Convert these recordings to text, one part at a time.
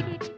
Thank you.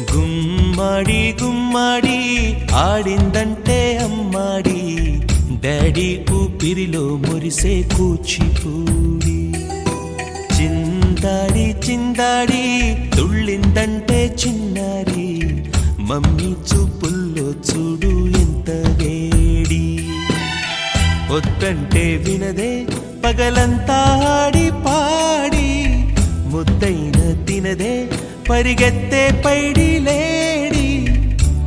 గుమ్మడి గుమ్మడి ఆడిందంటే అమ్మాడి. డాడీ ఊపిరిలో మురిసే కూచిపూడి. చిందాడి చిందాడి తుళ్ళిందంటే చిన్నారి. మమ్మీ చూపుల్లో చూడు ఎంత వేడి. వద్దంటే వినదే పగలంతా ఆడి పాడి. ముద్దైన తినదే పరిగెత్తే పైడి లేడి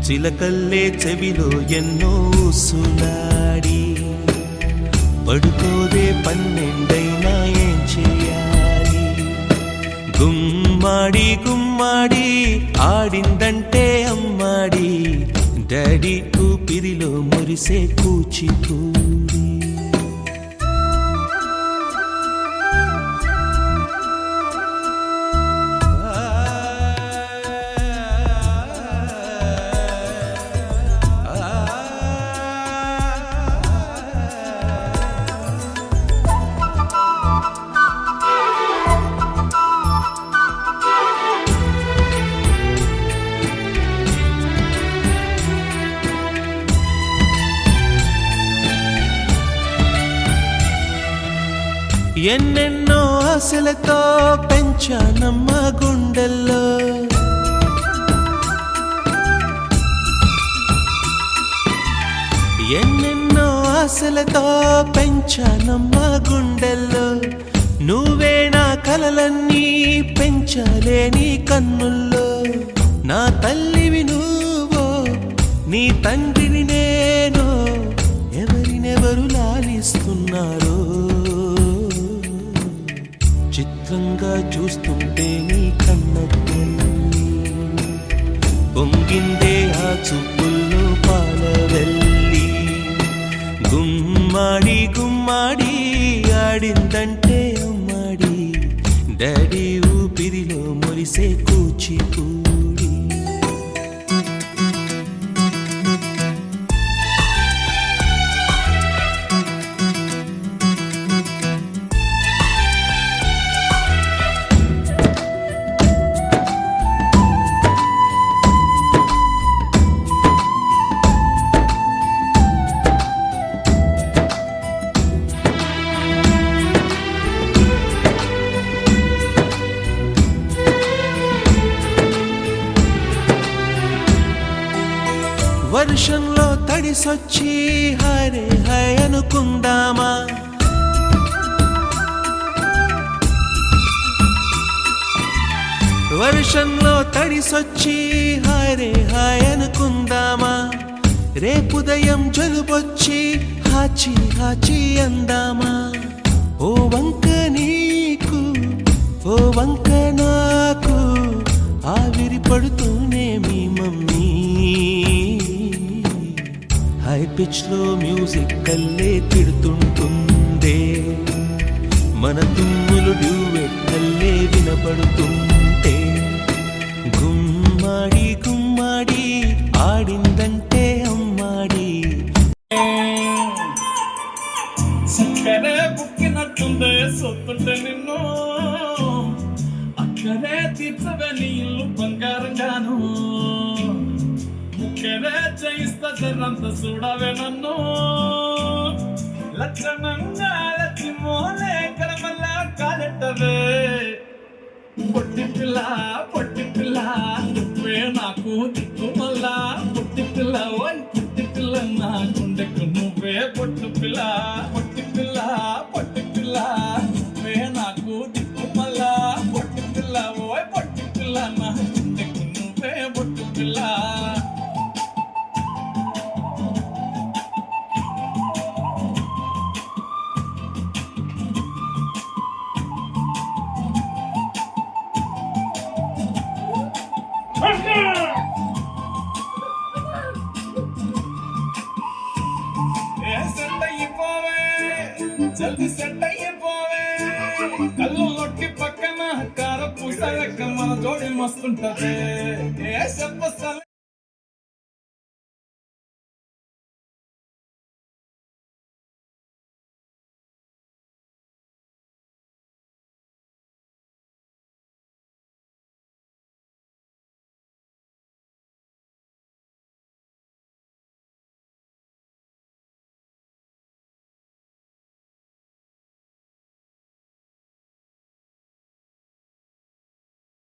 చిలకల్లే చెవిలో ఎన్నో సునాడి. పడుకోదే పన్నెండైనా ఏం చేయాలి? గుమ్మాడి గుమ్మాడి ఆడిందంటే అమ్మాడి. డాడీ ఊపిరిలో మురిసే కూచిపూడి. ఎన్నెన్నో ఆశలతో పెంచానమ్మ గుండెల్లో. ఎన్నెన్నో ఆశలతో పెంచానమ్మ గుండెల్లో. నువ్వే నా కలలన్నీ పెంచలేని నీ కన్నుల్లో. నా తల్లివి నువ్వో నీ తండ్రిని నేను ఎవరినెవరు లాలిస్తున్నారు. చూస్తుంటే నీ కన్నట్టు పొంగిందే ఆ చూపుల్లో పాలవెల్లి. గుమ్మాడి గుమ్మాడి ఆడిందంటే అమ్మాడి డాడీ ఊపిరిలో మురిసే కూచిపు. తడిసొచ్చి హరే హై అనుకుందామా? వర్షంలో తడిసొచ్చి హరే హాయ్ అనుకుందామా? రేపుదయం జలుబొచ్చి హాచి హాచి అందామా? ఓ వంక నీకు ఓ వంక పిచ్లో పిచ్లో మ్యూజిక్ కల్లే తిడుతుంటుందే. మన తుమ్ములు డ్యూవెట్ కల్లే వినపడుతుంటే చేయిస్తా జరంత చూడవే నన్ను. లక్షణంగా లచ్చి మోలే కరమల్లా కాలెట్టవే పొట్టి పిల్ల పొట్టి పిల్ల నువ్వే నాకు దిక్కు మళ్ళా. పొట్టి పిల్ల ఓయ్ పొట్టి పిల్ల నా గుండెకు నువ్వే పొట్టు పిల్ల. పొట్టి పిల్ల పొట్టి పిల్ల నువ్వే నాకు దిక్కు మళ్ళా. పొట్టి పిల్ల ఓయ్ పొట్టి పిల్ల నా గుండెకు నువ్వే పొట్టు పిల్ల. சட்டைய போவேன் ಕಲ್ಲು ಲೊಟ್ಟಿ ಪಕ್ಕನ ಕಾರ ಪುಸ್ತಕ ಮನ ಜೋಡಿ ಮಸ್ತ್ ಉಂಟದೆ ಸಲ